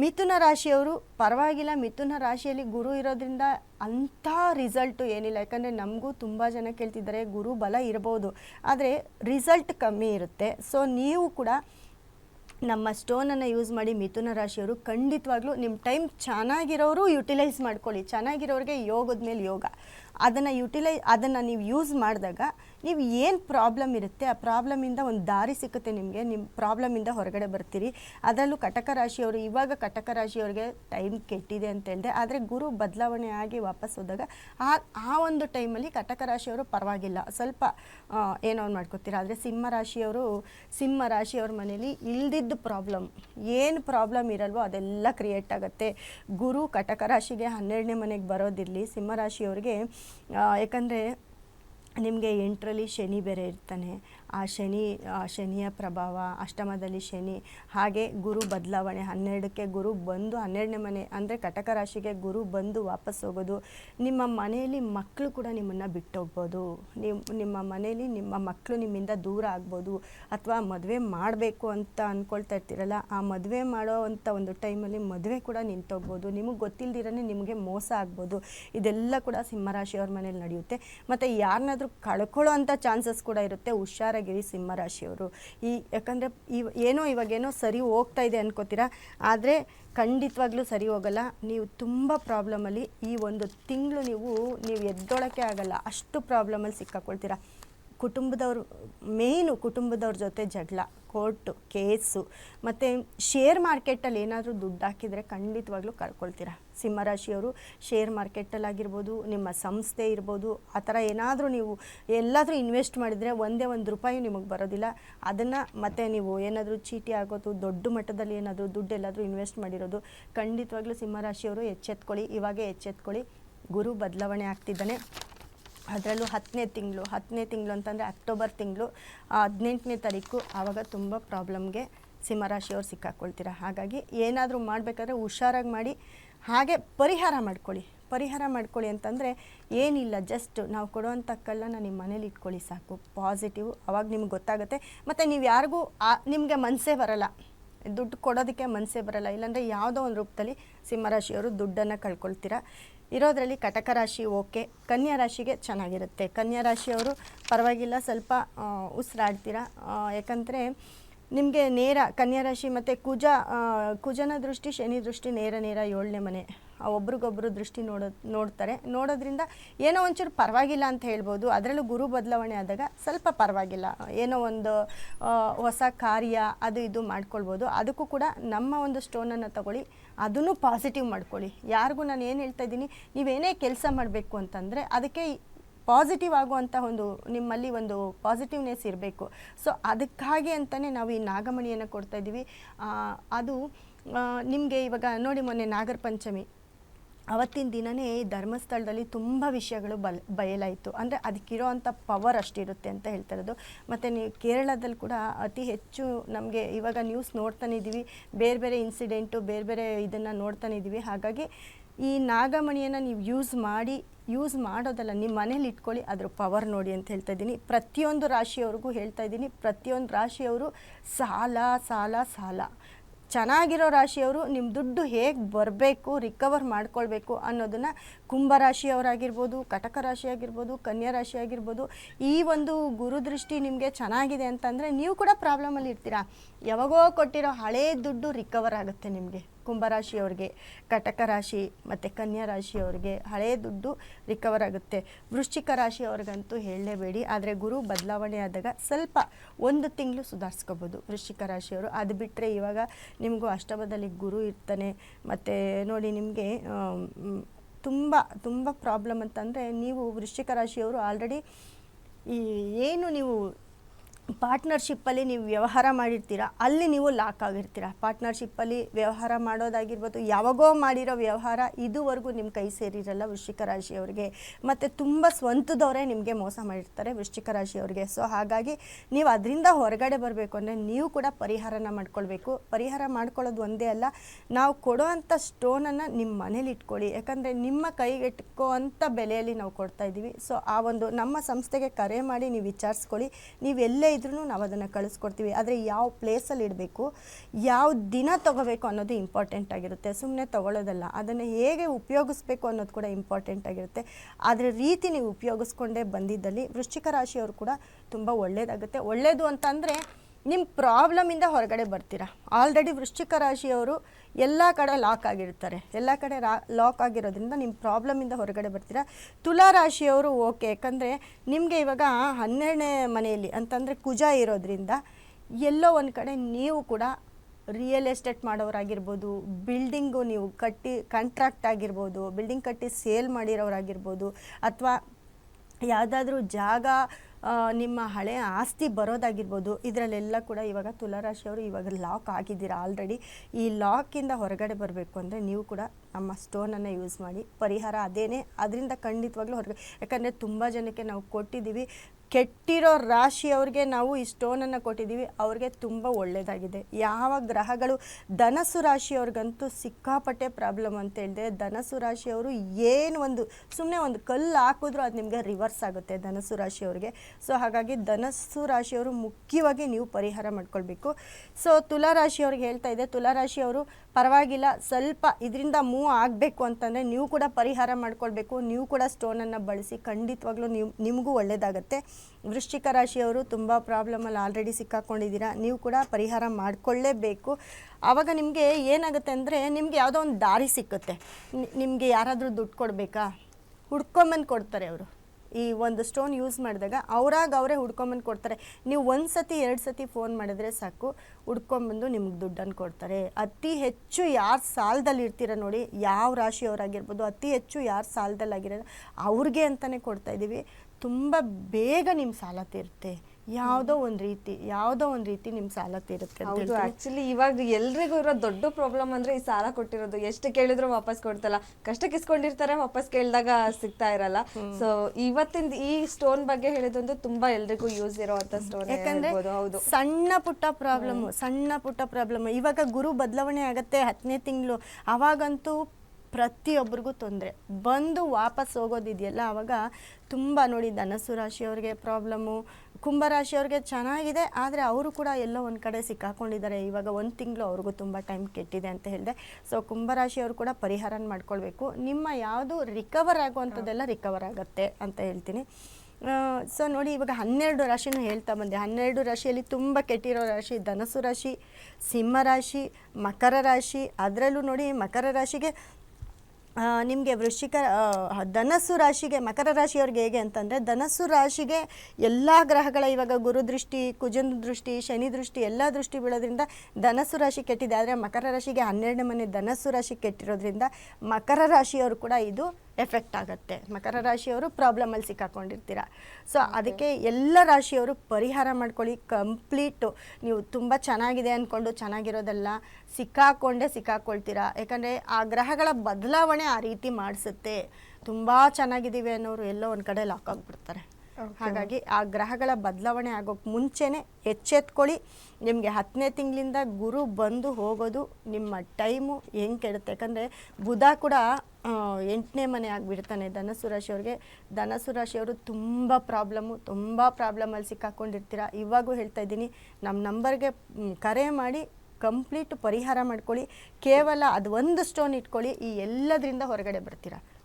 ಮಿಥುನ ರಾಶಿಯವರು ಪರವಾಗಿಲ್ಲ, ಮಿಥುನ ರಾಶಿಯಲ್ಲಿ ಗುರು ಇರೋದ್ರಿಂದ ಅಂಥ ರಿಸಲ್ಟು ಏನಿಲ್ಲ. ಯಾಕಂದರೆ ನಮಗೂ ತುಂಬ ಜನ ಕೇಳ್ತಿದ್ದಾರೆ, ಗುರು ಬಲ ಇರ್ಬೋದು, ಆದರೆ ರಿಸಲ್ಟ್ ಕಮ್ಮಿ ಇರುತ್ತೆ. ಸೊ ನೀವು ಕೂಡ ನಮ್ಮ ಸ್ಟೋನನ್ನು ಯೂಸ್ ಮಾಡಿ ಮಿಥುನ ರಾಶಿಯವರು ಖಂಡಿತವಾಗ್ಲೂ ನಿಮ್ಮ ಟೈಮ್ ಚೆನ್ನಾಗಿರೋರು ಯುಟಿಲೈಸ್ ಮಾಡ್ಕೊಳ್ಳಿ. ಚೆನ್ನಾಗಿರೋರಿಗೆ ಯೋಗದ ಮೇಲೆ ಯೋಗ. ಅದನ್ನು ಯುಟಿಲೈ ಅದನ್ನು ನೀವು ಯೂಸ್ ಮಾಡಿದಾಗ ನೀವು ಏನು ಪ್ರಾಬ್ಲಮ್ ಇರುತ್ತೆ, ಆ ಪ್ರಾಬ್ಲಮಿಂದ ಒಂದು ದಾರಿ ಸಿಕ್ಕುತ್ತೆ ನಿಮಗೆ ನಿಮ್ಮ ಪ್ರಾಬ್ಲಮಿಂದ ಹೊರಗಡೆ ಬರ್ತೀರಿ. ಅದರಲ್ಲೂ ಕಟಕ ರಾಶಿಯವರು, ಇವಾಗ ಕಟಕ ರಾಶಿಯವ್ರಿಗೆ ಟೈಮ್ ಕೆಟ್ಟಿದೆ ಅಂತ ಹೇಳಿದೆ, ಆದರೆ ಗುರು ಬದಲಾವಣೆ ಆಗಿ ವಾಪಸ್ ಹೋದಾಗ ಆ ಆ ಒಂದು ಟೈಮಲ್ಲಿ ಕಟಕ ರಾಶಿಯವರು ಪರವಾಗಿಲ್ಲ. ಸ್ವಲ್ಪ ಏನೋ ಒಂದು ಮಾಡ್ಕೋತೀರ, ಆದರೆ ಸಿಂಹ ರಾಶಿಯವರು, ಸಿಂಹ ರಾಶಿಯವ್ರ ಮನೇಲಿ ಇಲ್ದಿದ್ದ ಪ್ರಾಬ್ಲಮ್ ಏನು ಪ್ರಾಬ್ಲಮ್ ಇರಲ್ವೋ ಅದೆಲ್ಲ ಕ್ರಿಯೇಟ್ ಆಗುತ್ತೆ. ಗುರು ಕಟಕ ರಾಶಿಗೆ ಹನ್ನೆರಡನೇ ಮನೆಗೆ ಬರೋದಿರಲಿ ಸಿಂಹರಾಶಿಯವ್ರಿಗೆ ಯಾಕಂದರೆ ನಿಮಗೆ ಎಂಟರಲ್ಲಿ ಶನಿ ಬೇರೆ ಇರ್ತಾನೆ. ಆ ಶನಿ, ಆ ಶನಿಯ ಪ್ರಭಾವ, ಅಷ್ಟಮದಲ್ಲಿ ಶನಿ, ಹಾಗೆ ಗುರು ಬದಲಾವಣೆ, ಹನ್ನೆರಡಕ್ಕೆ ಗುರು ಬಂದು ಹನ್ನೆರಡನೇ ಮನೆ, ಅಂದರೆ ಕಟಕ ರಾಶಿಗೆ ಗುರು ಬಂದು ವಾಪಸ್ ಹೋಗೋದು, ನಿಮ್ಮ ಮನೆಯಲ್ಲಿ ಮಕ್ಕಳು ಕೂಡ ನಿಮ್ಮನ್ನು ಬಿಟ್ಟು ಹೋಗ್ಬೋದು ನಿಮ್ಮ ನಿಮ್ಮ ಮನೆಯಲ್ಲಿ ನಿಮ್ಮ ಮಕ್ಕಳು ನಿಮ್ಮಿಂದ ದೂರ ಆಗ್ಬೋದು. ಅಥವಾ ಮದುವೆ ಮಾಡಬೇಕು ಅಂತ ಅಂದ್ಕೊಳ್ತಾ ಇರ್ತೀರಲ್ಲ, ಆ ಮದುವೆ ಮಾಡೋ ಅಂಥ ಒಂದು ಟೈಮಲ್ಲಿ ಮದುವೆ ಕೂಡ ನಿಂತೋಗ್ಬೋದು. ನಿಮಗೆ ಗೊತ್ತಿಲ್ದಿರೇ ನಿಮಗೆ ಮೋಸ ಆಗ್ಬೋದು. ಇದೆಲ್ಲ ಕೂಡ ಸಿಂಹರಾಶಿಯವ್ರ ಮನೇಲಿ ನಡೆಯುತ್ತೆ. ಮತ್ತು ಯಾರನ್ನಾದ್ರೂ ಕಳ್ಕೊಳ್ಳೋ ಅಂಥ ಚಾನ್ಸಸ್ ಕೂಡ ಇರುತ್ತೆ ಹುಷಾರಾಗಿರಿ ಸಿಂಹರಾಶಿಯವರು. ಈ ಯಾಕಂದರೆ ಇವ ಏನೋ ಇವಾಗೇನೋ ಸರಿ ಹೋಗ್ತಾ ಇದೆ ಅನ್ಕೋತೀರಾ? ಆದರೆ ಖಂಡಿತವಾಗ್ಲೂ ಸರಿ ಹೋಗಲ್ಲ. ನೀವು ತುಂಬ ಪ್ರಾಬ್ಲಮಲ್ಲಿ ಈ ಒಂದು ತಿಂಗಳು ನೀವು ನೀವು ಎದ್ದೊಳಕ್ಕೆ ಆಗಲ್ಲ. ಅಷ್ಟು ಪ್ರಾಬ್ಲಮಲ್ಲಿ ಸಿಕ್ಕಾಕೊಳ್ತೀರಾ? ಕುಟುಂಬದವ್ರು ಮೇಯ್ನು ಕುಟುಂಬದವ್ರ ಜೊತೆ ಜಗಳ ಕೋರ್ಟು ಕೇಸು ಮತ್ತು ಶೇರ್ ಮಾರ್ಕೆಟಲ್ಲಿ ಏನಾದರೂ ದುಡ್ಡು ಹಾಕಿದರೆ ಖಂಡಿತವಾಗ್ಲೂ ಕಳ್ಕೊಳ್ತೀರಾ? ಸಿಂಹರಾಶಿಯವರು ಶೇರ್ ಮಾರ್ಕೆಟಲ್ಲಾಗಿರ್ಬೋದು ನಿಮ್ಮ ಸಂಸ್ಥೆ ಇರ್ಬೋದು, ಆ ಥರ ಏನಾದರೂ ನೀವು ಎಲ್ಲಾದರೂ ಇನ್ವೆಸ್ಟ್ ಮಾಡಿದರೆ ಒಂದೇ ಒಂದು ರೂಪಾಯಿ ನಿಮಗೆ ಬರೋದಿಲ್ಲ. ಅದನ್ನು ಮತ್ತೆ ನೀವು ಏನಾದರೂ ಚೀಟಿ ಆಗೋದು ದೊಡ್ಡ ಮಟ್ಟದಲ್ಲಿ ಏನಾದರೂ ದುಡ್ಡು ಎಲ್ಲಾದರೂ ಇನ್ವೆಸ್ಟ್ ಮಾಡಿರೋದು, ಖಂಡಿತವಾಗ್ಲೂ ಸಿಂಹರಾಶಿಯವರು ಎಚ್ಚೆತ್ಕೊಳ್ಳಿ. ಇವಾಗೇ ಎಚ್ಚೆತ್ಕೊಳ್ಳಿ. ಗುರು ಬದಲಾವಣೆ ಆಗ್ತಿದ್ದಾನೆ. ಅದರಲ್ಲೂ ಹತ್ತನೇ ತಿಂಗಳು ಹತ್ತನೇ ತಿಂಗಳು ಅಂತಂದರೆ ಅಕ್ಟೋಬರ್ ತಿಂಗಳು, ಹದಿನೆಂಟನೇ ತಾರೀಕು, ಆವಾಗ ತುಂಬ ಪ್ರಾಬ್ಲಮ್ಗೆ ಸಿಂಹರಾಶಿಯವ್ರು ಸಿಕ್ಕಾಕ್ಕೊಳ್ತೀರ ಹಾಗಾಗಿ ಏನಾದರೂ ಮಾಡಬೇಕಾದ್ರೆ ಹುಷಾರಾಗಿ ಮಾಡಿ ಹಾಗೆ ಪರಿಹಾರ ಮಾಡ್ಕೊಳ್ಳಿ. ಪರಿಹಾರ ಮಾಡ್ಕೊಳ್ಳಿ ಅಂತಂದರೆ ಏನಿಲ್ಲ ಜಸ್ಟ್ ನಾವು ಕೊಡುವಂಥ ಕಲ್ಲನ್ನು ನಿಮ್ಮ ಮನೇಲಿ ಇಟ್ಕೊಳ್ಳಿ ಸಾಕು. ಪಾಸಿಟಿವ್ ಅವಾಗ ನಿಮ್ಗೆ ಗೊತ್ತಾಗುತ್ತೆ. ಮತ್ತು ನೀವು ಯಾರಿಗೂ ಆ, ನಿಮಗೆ ಮನಸ್ಸೇ ಬರಲ್ಲ. ದುಡ್ಡು ಕೊಡೋದಕ್ಕೆ ಮನಸ್ಸೇ ಬರಲ್ಲ. ಇಲ್ಲಾಂದರೆ ಯಾವುದೋ ಒಂದು ರೂಪದಲ್ಲಿ ಸಿಂಹರಾಶಿಯವರು ದುಡ್ಡನ್ನು ಕಳ್ಕೊಳ್ತೀರಾ. ಇರೋದರಲ್ಲಿ ಕಟಕ ರಾಶಿ ಓಕೆ, ಕನ್ಯಾ ರಾಶಿಗೆ ಚೆನ್ನಾಗಿರುತ್ತೆ. ಕನ್ಯಾ ರಾಶಿಯವರು ಪರವಾಗಿಲ್ಲ, ಸ್ವಲ್ಪ ಉಸಿರಾಡ್ತೀರಾ. ಯಾಕಂದರೆ ನಿಮಗೆ ನೇರ ಕನ್ಯಾ ರಾಶಿ ಮತ್ತು ಕುಜ ಕುಜನ ದೃಷ್ಟಿ, ಶನಿ ದೃಷ್ಟಿ, ನೇರ ನೇರ, ಏಳನೇ ಮನೆ ಒಬ್ರಿಗೊಬ್ಬರು ದೃಷ್ಟಿ ನೋಡೋ, ನೋಡ್ತಾರೆ. ನೋಡೋದ್ರಿಂದ ಏನೋ ಒಂಚೂರು ಪರವಾಗಿಲ್ಲ ಅಂತ ಹೇಳ್ಬೋದು. ಅದರಲ್ಲೂ ಗುರು ಬದಲಾವಣೆ ಆದಾಗ ಸ್ವಲ್ಪ ಪರವಾಗಿಲ್ಲ. ಏನೋ ಒಂದು ಹೊಸ ಕಾರ್ಯ, ಅದು ಇದು ಮಾಡ್ಕೊಳ್ಬೋದು. ಅದಕ್ಕೂ ಕೂಡ ನಮ್ಮ ಒಂದು ಸ್ಟೋನನ್ನು ತಗೊಳ್ಳಿ. ಅದನ್ನು ಪಾಸಿಟಿವ್ ಮಾಡ್ಕೊಳ್ಳಿ. ಯಾರಿಗೂ ನಾನು ಏನು ಹೇಳ್ತಾ ಇದ್ದೀನಿ, ನೀವೇನೇ ಕೆಲಸ ಮಾಡಬೇಕು ಅಂತಂದರೆ ಅದಕ್ಕೆ ಪಾಸಿಟಿವ್ ಆಗುವಂಥ ಒಂದು ನಿಮ್ಮಲ್ಲಿ ಒಂದು ಪಾಸಿಟಿವ್ನೆಸ್ ಇರಬೇಕು. ಸೊ ಅದಕ್ಕಾಗಿ ಅಂತಲೇ ನಾವು ಈ ನಾಗಮಣಿಯನ್ನು ಕೊಡ್ತಾ ಇದ್ದೀವಿ. ಅದು ನಿಮಗೆ ಇವಾಗ ನೋಡಿ ಮೊನ್ನೆ ನಾಗರ ಪಂಚಮಿ. ಅವತ್ತಿನ ದಿನವೇ ಧರ್ಮಸ್ಥಳದಲ್ಲಿ ತುಂಬ ವಿಷಯಗಳು ಬಲ್, ಬಯಲಾಯಿತು. ಅಂದರೆ ಅದಕ್ಕಿರೋ ಅಂಥ ಪವರ್ ಅಷ್ಟಿರುತ್ತೆ ಅಂತ ಹೇಳ್ತಾ ಇರೋದು. ಮತ್ತು ನೀವು ಕೇರಳದಲ್ಲಿ ಕೂಡ ಅತಿ ಹೆಚ್ಚು ನಮಗೆ ಇವಾಗ ನ್ಯೂಸ್ ನೋಡ್ತಾನಿದ್ದೀವಿ ಬೇರೆ ಬೇರೆ ಇನ್ಸಿಡೆಂಟು ಬೇರೆ ಬೇರೆ ಇದನ್ನು ನೋಡ್ತಾನಿದ್ದೀವಿ ಹಾಗಾಗಿ ಈ ನಾಗಮಣಿಯನ್ನು ನೀವು ಯೂಸ್ ಮಾಡಿ ಯೂಸ್ ಮಾಡೋದಲ್ಲ ನಿಮ್ಮ ಮನೇಲಿ ಇಟ್ಕೊಳ್ಳಿ, ಅದ್ರ ಪವರ್ ನೋಡಿ ಅಂತ ಹೇಳ್ತಾ ಇದ್ದೀನಿ. ಪ್ರತಿಯೊಂದು ರಾಶಿಯವ್ರಿಗೂ ಹೇಳ್ತಾ ಇದ್ದೀನಿ. ಪ್ರತಿಯೊಂದು ರಾಶಿಯವರು ಸಾಲ ಸಾಲ ಸಾಲ. ಚೆನ್ನಾಗಿರೋ ರಾಶಿಯವರು ನಿಮ್ಮ ದುಡ್ಡು ಹೇಗೆ ಬರಬೇಕು ರಿಕವರ್ ಮಾಡ್ಕೊಳ್ಬೇಕು ಅನ್ನೋದನ್ನು ಕುಂಭರಾಶಿಯವರಾಗಿರ್ಬೋದು ಕಟಕ ರಾಶಿ ಆಗಿರ್ಬೋದು ಕನ್ಯಾ ರಾಶಿ ಆಗಿರ್ಬೋದು ಈ ಒಂದು ಗುರುದೃಷ್ಟಿ ನಿಮಗೆ ಚೆನ್ನಾಗಿದೆ ಅಂತಂದರೆ ನೀವು ಕೂಡ ಪ್ರಾಬ್ಲಮಲ್ಲಿ ಇರ್ತೀರಾ? ಯಾವಾಗೋ ಕೊಟ್ಟಿರೋ ಹಳೇ ದುಡ್ಡು ರಿಕವರ್ ಆಗುತ್ತೆ ನಿಮಗೆ. ಕುಂಭರಾಶಿಯವ್ರಿಗೆ ಕಟಕ ರಾಶಿ ಮತ್ತು ಕನ್ಯಾ ರಾಶಿಯವ್ರಿಗೆ ಹಳೆಯ ದುಡ್ಡು ರಿಕವರ್ ಆಗುತ್ತೆ. ವೃಶ್ಚಿಕ ರಾಶಿಯವ್ರಿಗಂತೂ ಹೇಳಲೇಬೇಡಿ. ಆದರೆ ಗುರು ಬದಲಾವಣೆ ಆದಾಗ ಸ್ವಲ್ಪ ಒಂದು ತಿಂಗಳು ಸುಧಾರಿಸ್ಕೋಬೋದು ವೃಶ್ಚಿಕ ರಾಶಿಯವರು. ಅದು ಬಿಟ್ಟರೆ ಇವಾಗ ನಿಮಗೂ ಅಷ್ಟಮದಲ್ಲಿ ಗುರು ಇರ್ತಾನೆ. ಮತ್ತು ನೋಡಿ ನಿಮಗೆ ತುಂಬ ತುಂಬ ಪ್ರಾಬ್ಲಮ್ ಅಂತಂದರೆ ನೀವು ವೃಶ್ಚಿಕ ರಾಶಿಯವರು ಆಲ್ರೆಡಿ ಈ, ಏನು ನೀವು ಪಾರ್ಟ್ನರ್ಶಿಪ್ಪಲ್ಲಿ ನೀವು ವ್ಯವಹಾರ ಮಾಡಿರ್ತೀರ, ಅಲ್ಲಿ ನೀವು ಲಾಕ್ ಆಗಿರ್ತೀರ? ಪಾರ್ಟ್ನರ್ಶಿಪ್ಪಲ್ಲಿ ವ್ಯವಹಾರ ಮಾಡೋದಾಗಿರ್ಬೋದು, ಯಾವಾಗೋ ಮಾಡಿರೋ ವ್ಯವಹಾರ ಇದುವರೆಗೂ ನಿಮ್ಮ ಕೈ ಸೇರಿರಲ್ಲ ವೃಶ್ಚಿಕ ರಾಶಿಯವರಿಗೆ. ಮತ್ತು ತುಂಬ ಸ್ವಂತದವರೇ ನಿಮಗೆ ಮೋಸ ಮಾಡಿರ್ತಾರೆ ವೃಶ್ಚಿಕ ರಾಶಿಯವರಿಗೆ. ಸೊ ಹಾಗಾಗಿ ನೀವು ಅದರಿಂದ ಹೊರಗಡೆ ಬರಬೇಕು ಅಂದರೆ ನೀವು ಕೂಡ ಪರಿಹಾರನ ಮಾಡ್ಕೊಳ್ಬೇಕು. ಪರಿಹಾರ ಮಾಡ್ಕೊಳ್ಳೋದು ಒಂದೇ ಅಲ್ಲ, ನಾವು ಕೊಡೋವಂಥ ಸ್ಟೋನನ್ನು ನಿಮ್ಮ ಮನೇಲಿ ಇಟ್ಕೊಳ್ಳಿ. ಯಾಕಂದರೆ ನಿಮ್ಮ ಕೈಗೆಟ್ಕೋ ಅಂಥ ಬೆಲೆಯಲ್ಲಿ ನಾವು ಕೊಡ್ತಾ ಇದ್ದೀವಿ. ಸೊ ಆ ಒಂದು ನಮ್ಮ ಸಂಸ್ಥೆಗೆ ಕರೆ ಮಾಡಿ ನೀವು ವಿಚಾರಿಸ್ಕೊಳ್ಳಿ. ನೀವು ಎಲ್ಲೇ ಹೇಳಿದ್ರು ನಾವು ಅದನ್ನು ಕಳಿಸ್ಕೊಡ್ತೀವಿ. ಆದರೆ ಯಾವ ಪ್ಲೇಸಲ್ಲಿ ಇಡಬೇಕು, ಯಾವ ದಿನ ತಗೋಬೇಕು ಅನ್ನೋದು ಇಂಪಾರ್ಟೆಂಟ್ ಆಗಿರುತ್ತೆ. ಸುಮ್ಮನೆ ತಗೊಳ್ಳೋದಲ್ಲ ಅದನ್ನು ಹೇಗೆ ಉಪಯೋಗಿಸ್ಬೇಕು ಅನ್ನೋದು ಕೂಡ ಇಂಪಾರ್ಟೆಂಟ್ ಆಗಿರುತ್ತೆ. ಅದರ ರೀತಿ ನೀವು ಉಪಯೋಗಿಸ್ಕೊಂಡೇ ಬಂದಿದ್ದಲ್ಲಿ ವೃಶ್ಚಿಕ ರಾಶಿಯವರು ಕೂಡ ತುಂಬ ಒಳ್ಳೆಯದಾಗುತ್ತೆ ಒಳ್ಳೆಯದು ಅಂತಂದರೆ ನಿಮ್ಮ ಪ್ರಾಬ್ಲಮಿಂದ ಹೊರಗಡೆ ಬರ್ತೀರಾ? ಆಲ್ರೆಡಿ ವೃಶ್ಚಿಕ ರಾಶಿಯವರು ಎಲ್ಲ ಕಡೆ ಲಾಕ್ ಆಗಿರ್ತಾರೆ. ಎಲ್ಲ ಕಡೆ ರಾ ಲಾಕ್ ಆಗಿರೋದ್ರಿಂದ ನಿಮ್ಮ ಪ್ರಾಬ್ಲಮಿಂದ ಹೊರಗಡೆ ಬರ್ತೀರಾ? ತುಲಾ ರಾಶಿಯವರು ಓಕೆ ಯಾಕಂದರೆ ನಿಮಗೆ ಇವಾಗ ಹನ್ನೆರಡನೇ ಮನೆಯಲ್ಲಿ ಅಂತಂದರೆ ಕುಜ ಇರೋದ್ರಿಂದ ಎಲ್ಲೋ ಒಂದು ಕಡೆ ನೀವು ಕೂಡ ರಿಯಲ್ ಎಸ್ಟೇಟ್ ಮಾಡೋರಾಗಿರ್ಬೋದು ಬಿಲ್ಡಿಂಗು ನೀವು ಕಟ್ಟಿ ಕಾಂಟ್ರಾಕ್ಟ್ ಆಗಿರ್ಬೋದು ಬಿಲ್ಡಿಂಗ್ ಕಟ್ಟಿ ಸೇಲ್ ಮಾಡಿರೋರಾಗಿರ್ಬೋದು, ಅಥವಾ ಯಾವುದಾದ್ರೂ ಜಾಗ ನಿಮ್ಮ ಹಳೆಯ ಆಸ್ತಿ ಬರೋದಾಗಿರ್ಬೋದು, ಇದರಲ್ಲೆಲ್ಲ ಕೂಡ ಇವಾಗ ತುಲಾರಾಶಿಯವರು ಇವಾಗ ಲಾಕ್ ಆಗಿದ್ದೀರಾ ಆಲ್ರೆಡಿ ಈ ಲಾಕಿಂದ ಹೊರಗಡೆ ಬರಬೇಕು ಅಂದರೆ ನೀವು ಕೂಡ ನಮ್ಮ ಸ್ಟೋನನ್ನು ಯೂಸ್ ಮಾಡಿ, ಪರಿಹಾರ ಅದೇನೇ, ಅದರಿಂದ ಖಂಡಿತವಾಗ್ಲೂ ಹೊರಗೆ ಯಾಕಂದರೆ ತುಂಬ ಜನಕ್ಕೆ ನಾವು ಕೊಟ್ಟಿದ್ದೀವಿ. ಕೆಟ್ಟಿರೋ ರಾಶಿಯವ್ರಿಗೆ ನಾವು ಈ ಸ್ಟೋನನ್ನು ಕೊಟ್ಟಿದ್ದೀವಿ, ಅವ್ರಿಗೆ ತುಂಬ ಒಳ್ಳೆಯದಾಗಿದೆ ಯಾವ ಗ್ರಹಗಳು ಧನಸ್ಸು ರಾಶಿಯವ್ರಿಗಂತೂ ಸಿಕ್ಕಾಪಟ್ಟೆ ಪ್ರಾಬ್ಲಮ್ ಅಂತ ಹೇಳಿದೆ, ಧನಸ್ಸು ರಾಶಿಯವರು ಏನು ಒಂದು ಸುಮ್ಮನೆ ಒಂದು ಕಲ್ಲು ಹಾಕಿದ್ರು ಅದು ನಿಮಗೆ ರಿವರ್ಸ್ ಆಗುತ್ತೆ ಧನಸ್ಸು ರಾಶಿಯವ್ರಿಗೆ ಸೊ ಹಾಗಾಗಿ ಧನಸ್ಸು ರಾಶಿಯವರು ಮುಖ್ಯವಾಗಿ ನೀವು ಪರಿಹಾರ ಮಾಡ್ಕೊಳ್ಬೇಕು. ಸೊ ತುಲಾ ರಾಶಿಯವ್ರಿಗೆ ಹೇಳ್ತಾ ಇದೆ ತುಲಾ ರಾಶಿಯವರು ಪರವಾಗಿಲ್ಲ, ಸ್ವಲ್ಪ ಇದರಿಂದ ಮೂವ್ ಆಗಬೇಕು ಅಂತಂದರೆ ನೀವು ಕೂಡ ಪರಿಹಾರ ಮಾಡ್ಕೊಳ್ಬೇಕು, ನೀವು ಕೂಡ ಸ್ಟೋನನ್ನು ಬಳಸಿ ಖಂಡಿತವಾಗ್ಲೂ ನೀವು, ನಿಮಗೂ ಒಳ್ಳೆಯದಾಗತ್ತೆ ವೃಶ್ಚಿಕ ರಾಶಿಯವರು ತುಂಬ ಪ್ರಾಬ್ಲಮಲ್ಲಿ ಆಲ್ರೆಡಿ ಸಿಕ್ಕಾಕೊಂಡಿದ್ದೀರಾ. ನೀವು ಕೂಡ ಪರಿಹಾರ ಮಾಡಿಕೊಳ್ಳೇಬೇಕು. ಆವಾಗ ನಿಮಗೆ ಏನಾಗುತ್ತೆ ಅಂದರೆ ನಿಮಗೆ ಯಾವುದೋ ಒಂದು ದಾರಿ ಸಿಕ್ಕುತ್ತೆ. ನಿಮಗೆ ಯಾರಾದರೂ ದುಡ್ಡು ಕೊಡಬೇಕಾ? ಹುಡ್ಕೊಂಬಂದು ಕೊಡ್ತಾರೆ ಅವರು. ಈ ಒಂದು ಸ್ಟೋನ್ ಯೂಸ್ ಮಾಡಿದಾಗ ಅವರಾಗ ಅವರೇ ಹುಡ್ಕೊಂಬಂದು ಕೊಡ್ತಾರೆ. ನೀವು ಒಂದು ಸತಿ, ಎರಡು ಸತಿ ಫೋನ್ ಮಾಡಿದ್ರೆ ಸಾಕು. ಹುಡ್ಕೊಂಬಂದು ನಿಮ್ಗೆ ದುಡ್ಡನ್ನು ಕೊಡ್ತಾರೆ. ಅತಿ ಹೆಚ್ಚು ಯಾರು ಸಾಲದಲ್ಲಿ ಇರ್ತೀರ ನೋಡಿ, ಯಾವ ರಾಶಿಯವರಾಗಿರ್ಬೋದು, ಅತಿ ಹೆಚ್ಚು ಯಾರು ಸಾಲದಲ್ಲಿ ಆಗಿರೋದು ಅವ್ರಿಗೆ ಅಂತಲೇ ಕೊಡ್ತಾ ಇದ್ದೀವಿ ತುಂಬ ಬೇಗ ನಿಮ್ಮ ಸಾಲ ತೀರುತ್ತೆ. ಯಾವುದೋ ಒಂದು ರೀತಿ ಯಾವುದೋ ಒಂದು ರೀತಿ ನಿಮ್ಮ ಸಾಲ ತೀರುತ್ತೆ ಅಂತ ಹೌದು. ಆಕ್ಚುಲಿ ಇವಾಗ ಎಲ್ರಿಗೂ ಇರೋ ದೊಡ್ಡ ಪ್ರಾಬ್ಲಮ್ ಅಂದ್ರೆ ಈ ಸಾಲ ಕೊಟ್ಟಿರೋದು. ಎಷ್ಟು ಕೇಳಿದ್ರು ವಾಪಸ್ ಕೊಡ್ತಲ್ಲ. ಕಷ್ಟಕ್ಕೆ ಇಸ್ಕೊಂಡಿರ್ತಾರೆ ವಾಪಸ್ ಕೇಳಿದಾಗ ಸಿಗ್ತಾ ಇರಲ್ಲ. ಸೊ ಇವತ್ತಿನ ಈ ಸ್ಟೋನ್ ಬಗ್ಗೆ ಹೇಳಿದಂತೂ ತುಂಬಾ ಎಲ್ರಿಗೂ ಯೂಸ್ ಇರೋವಂತ ಸ್ಟೋನ್ ಯಾಕಂದ್ರೆ ಹೇಳ್ಬೋದು. ಹೌದು. ಸಣ್ಣ ಪುಟ್ಟ ಪ್ರಾಬ್ಲಮ್ ಸಣ್ಣ ಪುಟ್ಟ ಪ್ರಾಬ್ಲಮ್ ಇವಾಗ ಗುರು ಬದಲಾವಣೆ ಆಗತ್ತೆ ಹತ್ತನೇ ತಿಂಗಳು. ಅವಾಗಂತೂ ಪ್ರತಿಯೊಬ್ಬರಿಗೂ ತೊಂದರೆ. ಬಂದು ವಾಪಸ್ ಹೋಗೋದಿದೆಯಲ್ಲ ಆವಾಗ ತುಂಬ ನೋಡಿ ಧನಸ್ಸು ರಾಶಿಯವ್ರಿಗೆ ಪ್ರಾಬ್ಲಮ್ಮು ಕುಂಭರಾಶಿಯವ್ರಿಗೆ ಚೆನ್ನಾಗಿದೆ, ಆದರೆ ಅವರು ಕೂಡ ಎಲ್ಲೋ ಒಂದು ಕಡೆ ಸಿಕ್ಕಾಕೊಂಡಿದ್ದಾರೆ. ಇವಾಗ ಒಂದು ತಿಂಗಳು ಅವ್ರಿಗೂ ತುಂಬ ಟೈಮ್ ಕೆಟ್ಟಿದೆ ಅಂತ ಹೇಳಿದೆ. ಸೊ ಕುಂಭರಾಶಿಯವರು ಕೂಡ ಪರಿಹಾರ ಮಾಡ್ಕೊಳ್ಬೇಕು. ನಿಮ್ಮ ಯಾವುದು ರಿಕವರ್ ಆಗುವಂಥದ್ದೆಲ್ಲ ರಿಕವರ್ ಆಗುತ್ತೆ ಅಂತ ಹೇಳ್ತೀನಿ. ಸೊ ನೋಡಿ ಇವಾಗ ಹನ್ನೆರಡು ರಾಶಿನೂ ಹೇಳ್ತಾ ಬಂದೆ. ಹನ್ನೆರಡು ರಾಶಿಯಲ್ಲಿ ತುಂಬ ಕೆಟ್ಟಿರೋ ರಾಶಿ ಧನಸ್ಸು ರಾಶಿ, ಸಿಂಹ ರಾಶಿ, ಮಕರ ರಾಶಿ. ಅದರಲ್ಲೂ ನೋಡಿ ಮಕರ ರಾಶಿಗೆ ನಿಮಗೆ ವೃಶ್ಚಿಕ ಧನಸ್ಸು ರಾಶಿಗೆ, ಮಕರ ರಾಶಿಯವ್ರಿಗೆ ಹೇಗೆ ಅಂತಂದರೆ, ಧನಸ್ಸು ರಾಶಿಗೆ ಎಲ್ಲ ಗ್ರಹಗಳ ಇವಾಗ ಗುರು ದೃಷ್ಟಿ, ಕುಜನ ದೃಷ್ಟಿ, ಶನಿ ದೃಷ್ಟಿ, ಎಲ್ಲ ದೃಷ್ಟಿ ಬೀಳೋದ್ರಿಂದ ಧನಸ್ಸು ರಾಶಿ ಕೆಟ್ಟಿದೆ. ಆದರೆ ಮಕರ ರಾಶಿಗೆ ಹನ್ನೆರಡನೇ ಮನೆ ಧನಸ್ಸು ರಾಶಿ ಕೆಟ್ಟಿರೋದ್ರಿಂದ ಮಕರ ರಾಶಿಯವರು ಕೂಡ ಇದು ಎಫೆಕ್ಟ್ ಆಗುತ್ತೆ. ಮಕರ ರಾಶಿಯವರು ಪ್ರಾಬ್ಲಮಲ್ಲಿ ಸಿಕ್ಕಾಕೊಂಡಿರ್ತೀರ. ಸೊ ಅದಕ್ಕೆ ಎಲ್ಲ ರಾಶಿಯವರು ಪರಿಹಾರ ಮಾಡ್ಕೊಳ್ಳಿ. ಕಂಪ್ಲೀಟು ನೀವು ತುಂಬ ಚೆನ್ನಾಗಿದೆ ಅಂದ್ಕೊಂಡು ಚೆನ್ನಾಗಿರೋದೆಲ್ಲ ಸಿಕ್ಕಾಕೊಂಡೆ ಸಿಕ್ಕಾಕೊಳ್ತೀರಾ. ಯಾಕಂದರೆ ಆ ಗ್ರಹಗಳ ಬದಲಾವಣೆ ಆ ರೀತಿ ಮಾಡಿಸುತ್ತೆ. ತುಂಬ ಚೆನ್ನಾಗಿದ್ದೀವಿ ಅನ್ನೋರು ಎಲ್ಲೋ ಒಂದು ಕಡೆ ಲಾಕ್ ಆಗಿಬಿಡ್ತಾರೆ. ಹಾಗಾಗಿ ಆ ಗ್ರಹಗಳ ಬದಲಾವಣೆ ಆಗೋಕ್ಕೆ ಮುಂಚೆನೇ ಎಚ್ಚೆತ್ಕೊಳ್ಳಿ. ನಿಮಗೆ ಹತ್ತನೇ ತಿಂಗಳಿಂದ ಗುರು ಬಂದು ಹೋಗೋದು ನಿಮ್ಮ ಟೈಮು ಹೆಂಗೆ ಕೆಡುತ್ತೆ. ಯಾಕಂದರೆ ಬುಧ ಕೂಡ ಎಂಟನೇ ಮನೆ ಆಗಿಬಿಡ್ತಾನೆ ಧನಸ್ಸು ರಾಶಿಯವ್ರಿಗೆ ಧನಸ್ಸು ರಾಶಿಯವರು ತುಂಬ ಪ್ರಾಬ್ಲಮ್ಮು ತುಂಬ ಪ್ರಾಬ್ಲಮಲ್ಲಿ ಸಿಕ್ಕಾಕೊಂಡಿರ್ತೀರ? ಇವಾಗೂ ಹೇಳ್ತಾ ಇದ್ದೀನಿ ನಮ್ಮ ನಂಬರ್ಗೆ ಕರೆ ಮಾಡಿ ಕಂಪ್ಲೀಟ್ ಪರಿಹಾರ ಮಾಡ್ಕೊಳ್ಳಿ. ಕೇವಲ ಅದು ಒಂದು ಸ್ಟೋನ್ ಇಟ್ಕೊಳ್ಳಿ, ಈ ಎಲ್ಲದರಿಂದ ಹೊರಗಡೆ ಬರ್ತೀರಾ?